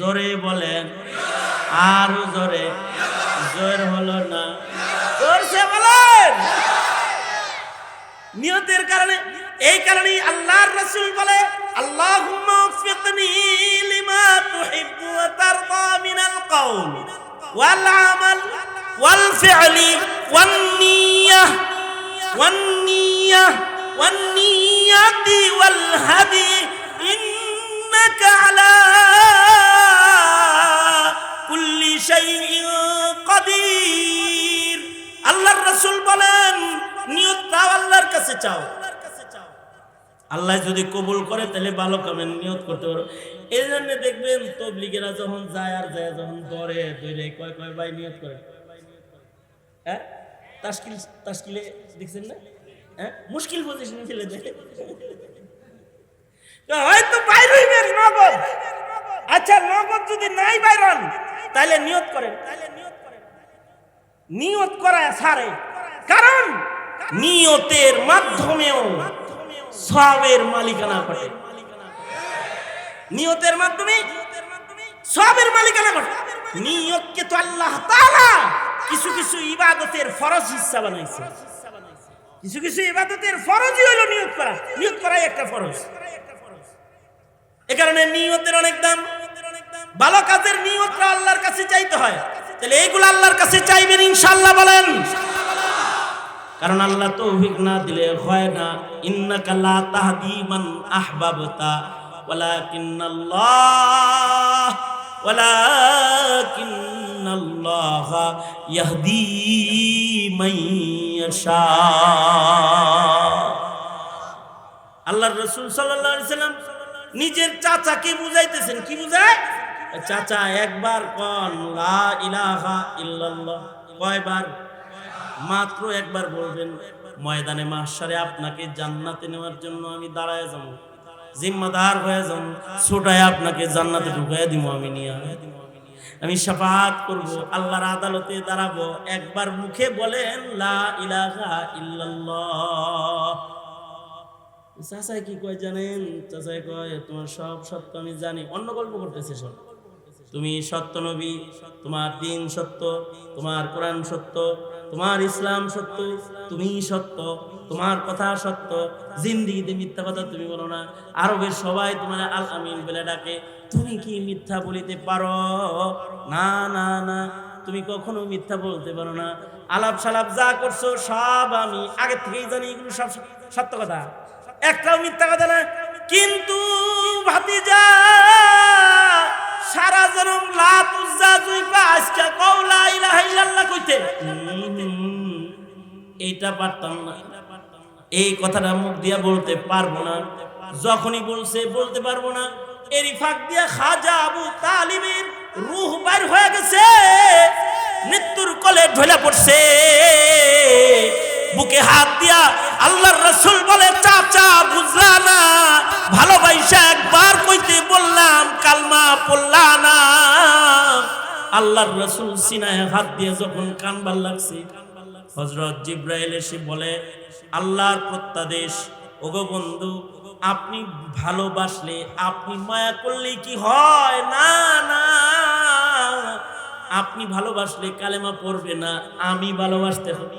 জোরে বলেন, আরও জোরে, জোর হলো না। জোরসে বলেন। নিয়তের কারণে, এই কারণেই আল্লাহর রাসূল বলে, আল্লাহুম্মা ওয়াফিকনি লিমা তুহিব্বু ওয়া তারদা মিনাল কওল ওয়াল আমাল, ওয়াল ফি'লি ওয়ান নিয়্যাহ ওয়ান নিয়্যাহ ওয়ান নিয়্যাতি ওয়াল হাদি, ইন্নাকা আলা আল্লাহ যদি কবুল করে, তাহলে ভালো কামের নিয়ত করতে পারো। এই জন্য দেখবেন, তবলিগেরা যখন যায় আর যায়, যখন ধরে ধরে, কয় কয় ভাই নিয়ত করে? হ্যাঁ? তাস্কিল তাস্কিলে দেখছেন না? হ্যাঁ? মুশকিল পজিশনে ফেলে হয়তো বাইর হইবেন নগদ। আচ্ছা নগদ যদি নাই বাইরন তাহলে নিয়ত করেন। নিয়ত করা সারে। কারণ নিয়তের মাধ্যমেও সবের মালিকানা ঘটে। নিয়তের মাধ্যমে সবের মালিকানা ঘটে। নিয়তকে তো আল্লাহ তাআলা কিছু কিছু ইবাদতের ফরজ হিসা বানাইছে। কিছু কিছু ইবাদতের ফরজই হলো নিয়ত করা। নিয়ত করাই একটা ফরজ। এ কারণে নিয়তের অনেক দাম। ভালো কাজের নিয়তটা আল্লাহর কাছে চাইতে হয়। তাহলে এইগুলো আল্লাহর কাছে চাইবেন ইনশাআল্লাহ বলেন। কারণ আল্লাহ তৌফিক না দিলে হয় না। ইন্নাকা লা তাহদি মান আহবাবতা ইয়াহদি ইয়াশা। আল্লাহর রাসূল সাল্লাল্লাহু আলাইহি সাল্লাম নিজের বুঝাইতেছেন। কি বুঝায়? চাচা একবার কন ইলাহা ইল্লাল্লাহ, কয়বার? মাত্র একবার বলবেন, ময়দানে মাসারে আপনাকে জান্নাতে নেওয়ার জন্য আমি দাঁড়ায় যাব। জিম্মাদার হয়ে যাব, ছোটায় আপনাকে জান্নাতে ঢুকাই দিব আমি নিয়ে। আমি সাফাত করব, আল্লাহর আদালতে দাঁড়াবো। একবার মুখে বলেন, লা ইলাহা ইল্লাল্লাহ। চাচাই কি কয় জানেন? চাচাই কয়, তোমার সব সত্য আমি জানি। অন্য গল্প করতেছে সব। তুমি সত্য নবী, তোমার দিন সত্য, তোমার কোরআন সত্য, তোমার ইসলাম সত্য, তুমি সত্য, তোমার কথা সত্য, জিন্দিগিতে মিথ্যা কথা তুমি বলো না, আরবের সবাই তোমার আল আমিন বলে ডাকে, তুমি কি মিথ্যা বলিতে পারো? না না না, তুমি কখনো মিথ্যা বলতে পারো না। আলাপ সালাপ যা করছ সব আমি আগে থেকেই জানি এগুলো সব সত্য কথা। একটাও মিথ্যা কথা না, কিন্তু ভাতিজা সারা জনম লাত উজ্জা জুইবা আজকে কওলা ইলাহা ইল্লাল্লাহ কইতে। এইটা পারতাম না। এই কথাটা মুখ দিয়া বলতে পারব না। যখনই বলছে, বলতে পারব না। এরই ফাঁক দিয়া খাজা আবু তালিবের রুহ বাইর হয়ে গেছে। মৃত্যুর কোলে ঢলে পড়ছে। বুকে হাত দিয়া আল্লাহর রসুল বলে, চাচা, বুঝলা না? ভালোবাসা একবার কইতে বললাম, কালমা পড়লা না। আল্লাহর রসুল সিনায় হাত দিয়ে যখন কানবার লাগছে হজরত জিব্রাইল এসে বলে, আল্লাহর প্রত্যাদেশ, ওগো বন্ধু, আপনি ভালোবাসলে, আপনি মায়া করলে কি হয়? না না। আপনি ভালোবাসলে কালেমা পড়বে না, আমি ভালোবাসতে হবে।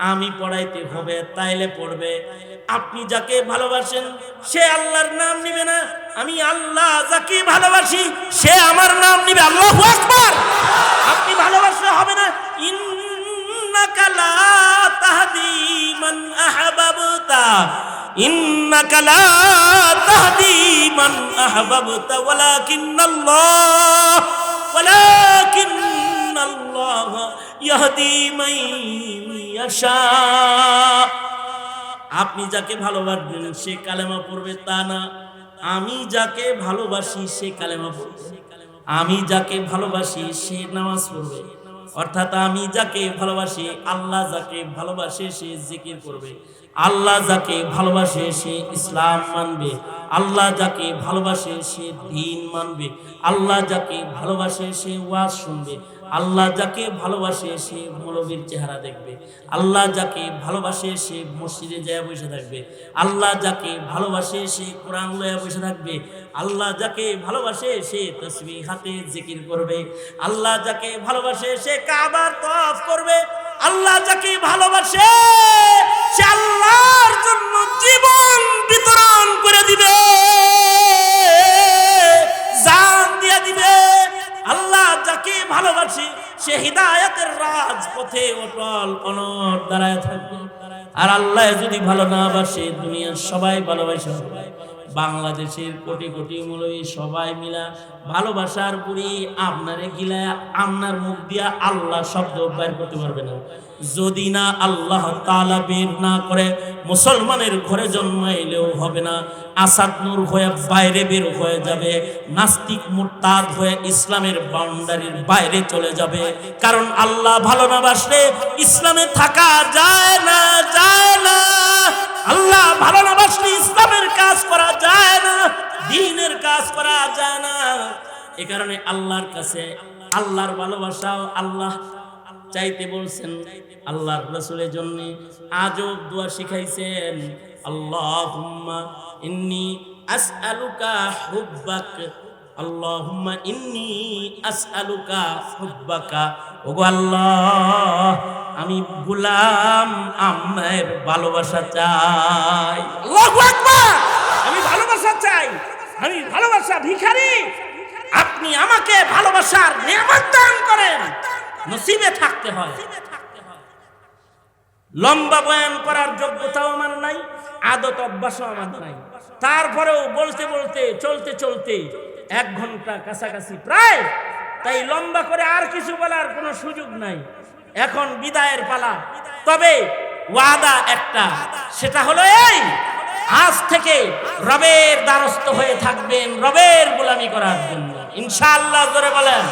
আমি পড়াইতে হবে, তাইলে পড়বে। আপনি যাকে ভালোবাসেন, সে আল্লাহর নাম নিবে না। আমি আল্লাহ যাকে ভালোবাসি, সে আমার নাম নিবে। আল্লাহ আকবার! আপনি ভালোবাসলে হবে না। ইন্নাকা লা তাহদি মান আহবাবতা। ইন্নাকা লা তাহদি মান আহবাবতা। ওয়ালাকিন্নাল্লাহ। ওয়ালাকিন্নাল্লাহ। আপনি যাকে ভালোবাসবেন, সে কালেমা পড়বে তা না। আমি যাকে ভালোবাসি, সে কালেমা পড়বে। আমি যাকে ভালোবাসি, সে নামাজ পড়বে। অর্থাৎ আমি যাকে ভালোবাসি, আল্লাহ যাকে ভালোবাসে, সে জিকির করবে। আল্লাহ যাকে ভালোবাসে, সে ইসলাম মানবে। আল্লাহ যাকে ভালোবাসে, সে দিন মানবে। আল্লাহ যাকে ভালোবাসে, সে ওয়াজ শুনবে। আল্লাহ যাকে ভালোবাসে সে মৌলবীর চেহারা দেখবে। আল্লাহ যাকে ভালোবাসে সে মসজিদে যায় বসে থাকবে। আল্লাহ যাকে ভালোবাসে সে কোরআন লয়া বসে থাকবে। আল্লাহ যাকে ভালোবাসে সে তসবি হাতে জিকির করবে। আল্লাহ যাকে ভালোবাসে সে কাবার তফ করবে। আল্লাহ যাকে ভালোবাসে সে আল্লাহর জন্য জীবন বিতরণ করে দিবে। ভালোবাসি, সে হৃদায়তের রাজপথে অটল অনর দাঁড়ায় থাকবে। আর আল্লাহ যদি ভালো না বাসে, দুনিয়ার সবাই ভালোবাসে। বাংলাদেশের কোটি কোটি মূলই সবাই মিলা ভালোবাসার পুরি আপনারে গিলা আপনার মুখ দিয়া আল্লাহ শব্দ বের করতে পারবে না। যদি না আল্লাহ তালা বের না করে, মুসলমানের ঘরে জন্মাইলেও হবে না। আসাদ নূর হয়ে বাইরে বের হয়ে যাবে। নাস্তিক মুরতাদ হয়ে ইসলামের বাউন্ডারির বাইরে চলে যাবে। কারণ আল্লাহ ভালো না বাসলে ইসলামে থাকা যায় না যায় না। আল্লাহ ভালো না বাসলে ইসলামের কাজ করা যায় না, দিনের কাজ করা যায় না। এ কারণে আল্লাহর কাছে, আল্লাহর ভালোবাসাও আল্লাহ চাইতে বলছেন, আল্লাহর রসুলের জন্য আজব দোয়া শিখাইছেন, আল্লাহুম্মা ইন্নি আসআলুকা হুব্বাক, আল্লাহুম্মা ইন্নি আসআলুকা হুব্বাকা। ওগো আল্লাহ আমি গোলাম আমার ভালোবাসা চাই। আমি ভালোবাসা চাই। আমি ভালোবাসা ভিখারি। আপনি আমাকে ভালোবাসার নিয়ামত দান করেন। নসিবে থাকতে হয়। লম্বা বয়ান করার যোগ্যতাও আমার নাই, আদত অভ্যাসও আমার নাই। তারপরেও বলতে বলতে, চলতে চলতে এক ঘণ্টা কাছাকাছি প্রায়। তাই লম্বা করে আর কিছু বলার কোনো সুযোগ নাই। এখন বিদায়ের পালা। তবে ওয়াদা একটা, সেটা হলো এই, আজ থেকে রবের দ্বারস্থ হয়ে থাকবেন রবের গোলামি করার জন্য। ইনশাআল্লাহ করে বলেন।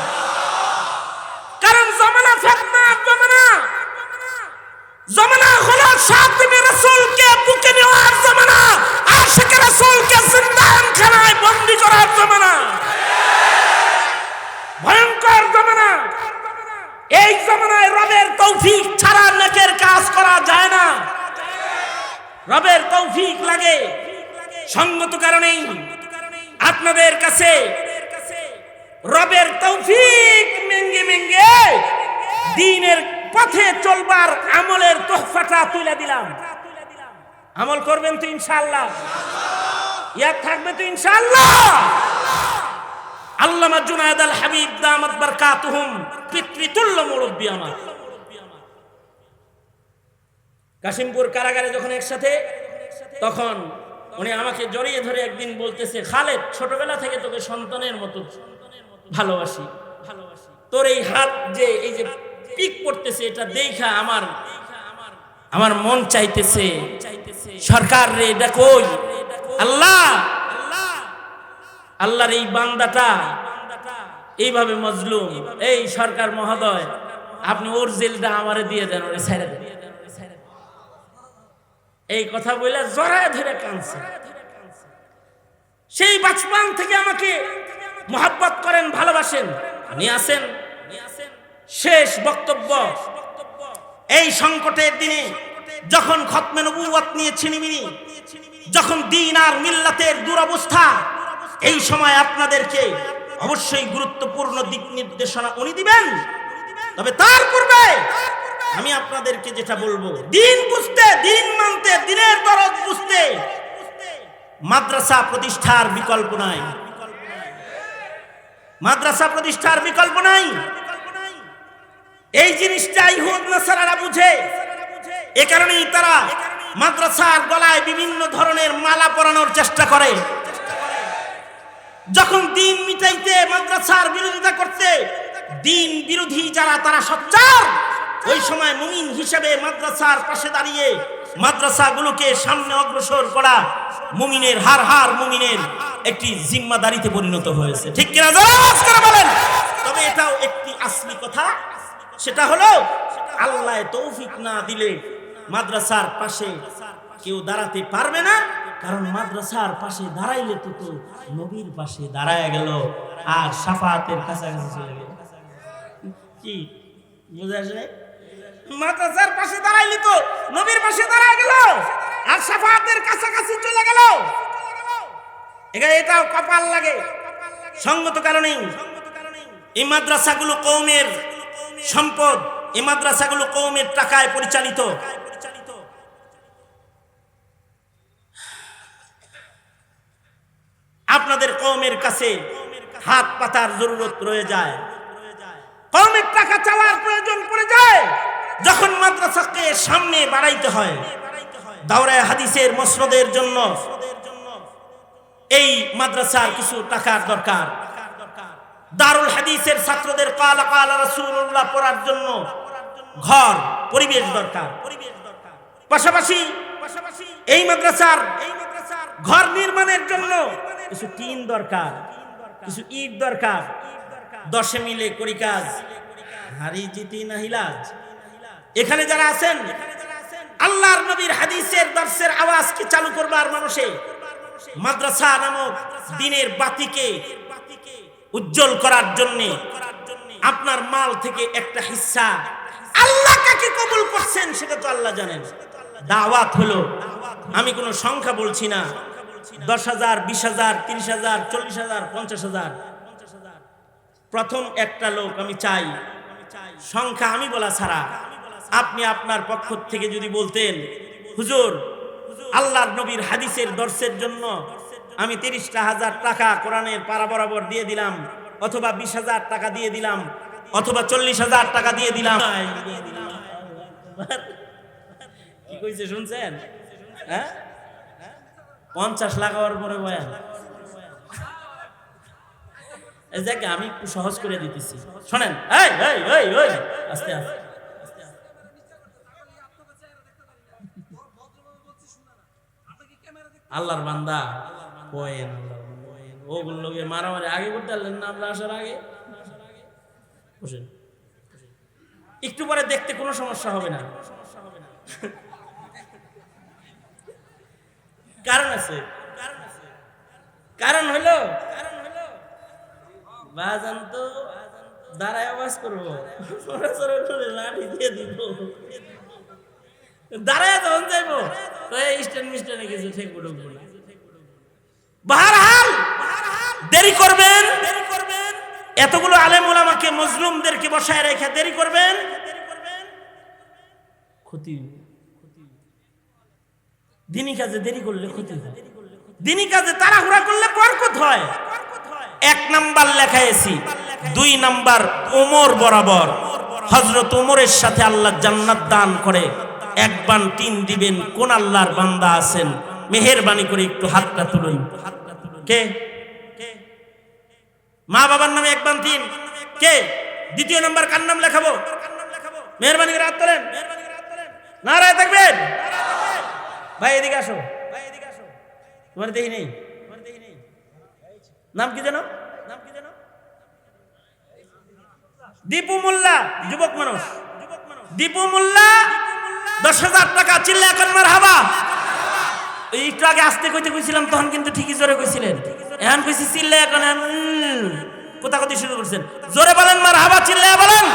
দিনের পথে চলবার আমলের তোহফাটা তুলে দিলাম। আমল করবেন তো ইনশাআল্লাহ। ইয়াদ থাকবে তো ইনশাআল্লাহ। আল্লামা জুনায়দ আল হাবিব দামাত বারকাতুহুম, পিতৃতুল্য মুরব্বী আমার। কাশিমপুর কারাগারে যখন একসাথে, তখন উনি আমাকে জড়িয়ে ধরে একদিন বলতেছে, খালেদ, ছোটবেলা থেকে তোকে সন্তানের মতো ভালোবাসি। ভালোবাসি তোর এই হাত যে, এই যে পিক পড়তেছে, এটা দেখা আমার আমার মন চাইতেছে। সরকার রে কই? আল্লাহ! আল্লাহর এই বান্দাটা, এইভাবে মজলুম। এই সরকার মহোদয়, আপনি ওর জেলটা আমারে দিয়ে দেন, ওরে ছেড়ে দেন। এই কথা বলে জড়ায় ধরে কানছে সেই বাচপান থেকে আমাকে মহাব্বত করেন, ভালোবাসেন। নিয়ে আসেন শেষ বক্তব্য। এই সংকটের দিনে যখন খতমে নবুয়ত নিয়ে ছিনিমিনি, যখন দিন আর মিল্লাতের দুরবস্থা, এই সময় আপনাদেরকে অবশ্যই গুরুত্বপূর্ণ দিক নির্দেশনা উনি দিবেন। তবে তার পূর্বে আমি আপনাদেরকে যেটা বলব, দিন বুঝতে, দিন মানতে, দিনের দরদ বুঝতে মাদ্রাসা প্রতিষ্ঠার বিকল্প নাই। মাদ্রাসা প্রতিষ্ঠার বিকল্প নাই। এই জিনিসটা ইহুদ নাসারারা বুঝে। এ কারণেই তারা মাদ্রাসার গলায় বিভিন্ন ধরনের মালা পরানোর চেষ্টা করে। যখন দিন মিটাইতে মাদ্রাসার বিরোধিতা করতে, দিন বিরোধী যারা, তারা সচ্চার। ওই সময় মুমিন হিসেবে মাদ্রাসার পাশে দাঁড়িয়ে মাদ্রাসাগুলোকে সামনে অগ্রসর করা মুমিনের, হার হার মুমিনের একটি জিম্মাদারিতে পরিণত হয়েছে। ঠিক কিনা? বলেন। তবে এটাও একটি আসলি কথা। সেটা হলো আল্লাহ তৌফিক না দিলে মাদ্রাসার পাশে কেউ দাঁড়াতে পারবে না, কারণ মাদ্রাসার পাশে দাঁড়াইলে তো তো নবীর পাশে দাঁড়ায় গেল, আর সাফাতের কাছাকাছি চলে গেল। কি? বুঝে আসে মাদ্রাসার পাশে দাঁড়াইলি তো নবীর পাশে দাঁড়ায় গেল, আর সাফাতের কাছাকাছি চলে গেল। এখানে এটাও কপাল লাগে। সঙ্গত কারণেই এই মাদ্রাসাগুলো কৌমের সম্পদ এই মাদ্রাসাগুলো কৌমের টাকায় পরিচালিত। আপনাদের কৌমের কাছে হাত পাতার জরুরত রয়ে যায়। কৌমের টাকা চাওয়ার প্রয়োজন পড়ে যায়। যখন মাদ্রাসাকে সামনে বাড়াইতে হয়, দাওরায় হাদিসের মসনদের জন্য এই মাদ্রাসার কিছু টাকার দরকার। দারুল হাদিসের ছাত্রদের কালা কালা রাসূলুল্লাহ পড়ার জন্য ঘর, পরিবেশ দরকার। পাশাপাশি এই মাদ্রাসার ঘর নির্মাণের জন্য কিছু টিন দরকার, কিছু ইট দরকার। দশে মিলে করি কাজ হারি জিতি না হিলাজ। এখানে যারা আছেন, আল্লাহর নবীর হাদিসের দর্শের আওয়াজকে চালু করবার মানুষে? মাদ্রাসা নামক দিনের বাতিকে উজ্জ্বল করার জন্য আপনার মাল থেকে একটা হিস্সা আল্লাহ কাকে কবুল করছেন সেটা তো আল্লাহ জানেন। দাওয়াত হলো, আমি কোনো সংখ্যা বলছি না। দশ হাজার, বিশ হাজার, তিরিশ হাজার, চল্লিশ হাজার, পঞ্চাশ হাজার। প্রথম একটা লোক আমি চাই। সংখ্যা আমি বলা ছাড়া। আপনি আপনার পক্ষ থেকে যদি বলতেন, হুজুর, আল্লাহর নবীর হাদিসের দর্শের জন্য আমি তিরিশটা হাজার টাকা কোরআনের পাড়া বরাবর দিয়ে দিলাম, অথবা বিশ হাজার টাকা দিয়ে দিলাম, অথবা চল্লিশ হাজার টাকা দিয়ে দিলাম। কি কইছে শুনছেন? হ্যাঁ? পঞ্চাশ লাগাবার পরে বয়ান আমি একটু সহজ করে দিতেছি। শোনেন আস্তে আস্তে। আল্লাহর বান্দা। কয়েন। ওগুলোকে মারামারি আগে করতে পারলেন না আমরা আসার আগে? বসেন। একটু পরে দেখতে কোনো সমস্যা হবে না। কারণ আছে। কারণ হলো, বাজান তো দাঁড়ায় আওয়াজ করব। লাঠি দিয়ে দিব। দাঁড়ায় তখন যাইবো স্ট্যান্ড মিস্ট্যান্ডে কিছু ঠিক উঠবো না। বাহারহাল দেরি করবেন। এতগুলো আলেম ওলামাকে মজলুমদেরকে বসায় রেখে দেরি করবেন। ক্ষতি দিনী কাজে দেরি করলে ক্ষতি দিনী কাজে তাড়াহুড়া করলে বরকত হয়। এক নাম্বার দুই নাম্বার ওমর বরাবর। হজরত ওমরের সাথে আল্লাহ জান্নাত দান করে। এক বান তিন দিবেন, কোন আল্লাহর বান্দা আছেন? মেহেরবানি করে একটু হাতটা তুলুন। কে? মা বাবার নামে এক তিন কে? দ্বিতীয় নাম্বার কার নাম লেখাবো? মেহরবানি করে হাত তোলেন। নারায় থাকবেন? ভাই, এদিকে আসো। তোমার দেখি নেই। নাম কি জানো নাম কি জানো দীপু মোল্লা, যুবক মানুষ। দীপু মোল্লা, দশ হাজার টাকা চিল্লা এখন হাবা এই একটু আগে আসতে কইতে কইছিলাম, তখন কিন্তু ঠিকই জোরে কইছিলেন। এখন কইছি চিল্লা এখন কোথা কথা শুরু করছেন? জোরে বলেন মার হাবা চিল্লা বলেন।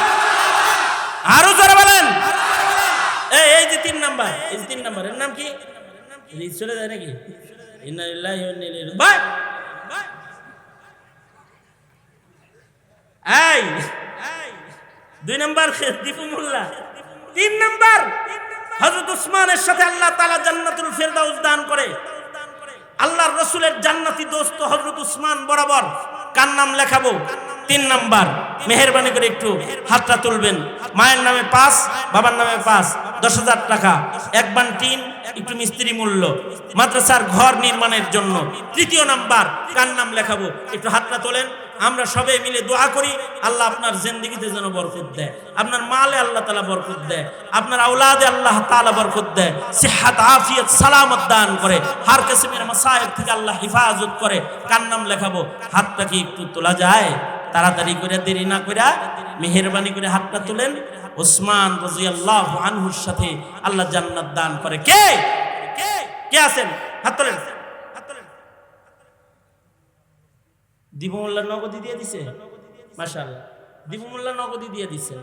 আরও জোরে বলেন। এই এই যে তিন নাম্বার, এই তিন নাম্বার, এর নাম কি? চলে যায় নাকি? এই! দুই নাম্বার, দীপু মোল্লা। তিন নাম্বার! হযরত উসমানের সাথে আল্লাহ তালা জান্নাতুল ফেরদাউস দান করে। আল্লাহর রসুলের জান্নাতি দোস্ত হজরত উসমান বরাবর। কার নাম লেখাবো? তিন নাম্বার। মেহরবানি করে একটু হাতটা তুলবেন। মায়ের নামে পাঁচ, বাবার নামে পাঁচ, দশ হাজার টাকা। এক বান টিন, একটু মিস্ত্রি মূল্য। মাদ্রাসার ঘর নির্মাণের জন্য। তৃতীয় নাম্বার, কার নাম লেখাবো? একটু হাতটা তোলেন। আমরা সবাই মিলে দোয়া করি, আল্লাহ আপনার জিন্দগিতে যেন বরকত দেয়। আপনার মালে আল্লাহ তালা বরকত দেয়। আপনার আউলাদে আল্লাহ তালা বরকত দেয়। সেহাত, আফিয়ত, সালামত দান করে। হার কিসমের মাসায়েব থেকে আল্লাহ হিফাজত করে। কার নাম লেখাবো? হাতটা কি একটু তোলা যায়? তাড়াতাড়ি করে দেরি না করে মেহরবানি করে হাতটা তুলেন। ওসমান রাদিয়াল্লাহু আনহুর সাথে আল্লাহ জান্নাত দান করে। কে? কে? আছেন? হাত তোলেন। দিবমুল্লাহ নগদি দিয়ে দিছে? মাশাআল্লাহ। দীপু মোল্লা নগদি দিয়ে দিচ্ছেন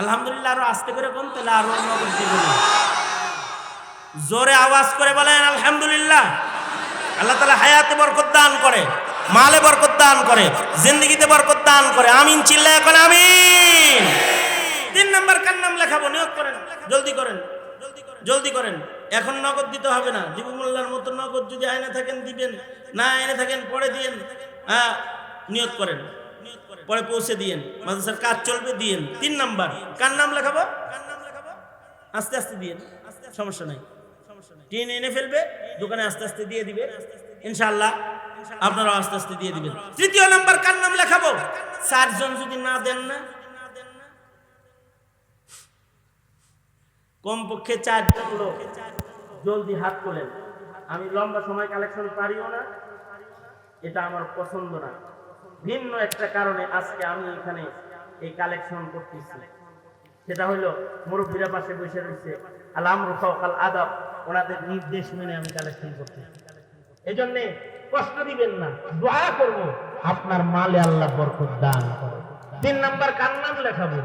আলহামদুলিল্লাহ আরও আস্তে করে কোন তাহলে আরও নগদ না জোরে আওয়াজ করে বলেন, আলহামদুলিল্লাহ। আল্লাহ তালা হায়াতে বরকত দান করে। মালে বরকত দান করে, জিন্দগিতে বরকত দান করে, আমিন চিল্লা এখন আমিন। তিন নাম্বার কার নাম লেখাবো? নিয়োগ করেন, জলদি করেন জলদি করেন। এখন নগদ দিতে হবে না দিবু মোল্লার মতো নগদ যদি আয়না থাকেন দিবেন, না আয়না থাকেন পরে দিয়েন হ্যাঁ নিয়োগ করেন, পরে পৌঁছে দিয়েন, মাদ্রাসার কাজ চলবে, দিয়েন। তিন নাম্বার, কার নাম লেখাবো? আস্তে আস্তে দিয়েন, সমস্যা নাই। টিন এনে ফেলবে, দোকানে আস্তে আস্তে দিয়ে দিবে, ইনশাআল্লাহ। আপনারাও আস্তে আস্তে দিয়ে দিবেন। তৃতীয় নাম্বার কার নাম লেখাবো? চারজন যদি না দেন না? কমপক্ষে চারজন লোক। জলদি হাত তোলেন। আমি লম্বা সময় কালেকশন পারিও না। এটা আমার পছন্দ না। ভিন্ন একটা কারণে আজকে আমি এখানে এই কালেকশন করতেছি। সেটা হলো মুরব্বীরা পাশে বসে রয়েছে। আলাম রুখাল আদাব। ওনাদের নির্দেশ মেনে আমি কালেকশন করতেছি। এই জন্যে কষ্ট দিবেন না, দোয়া করব। আপনার মালে আল্লাহ বরকত দান তিন নম্বর কার নাম লেখাবো।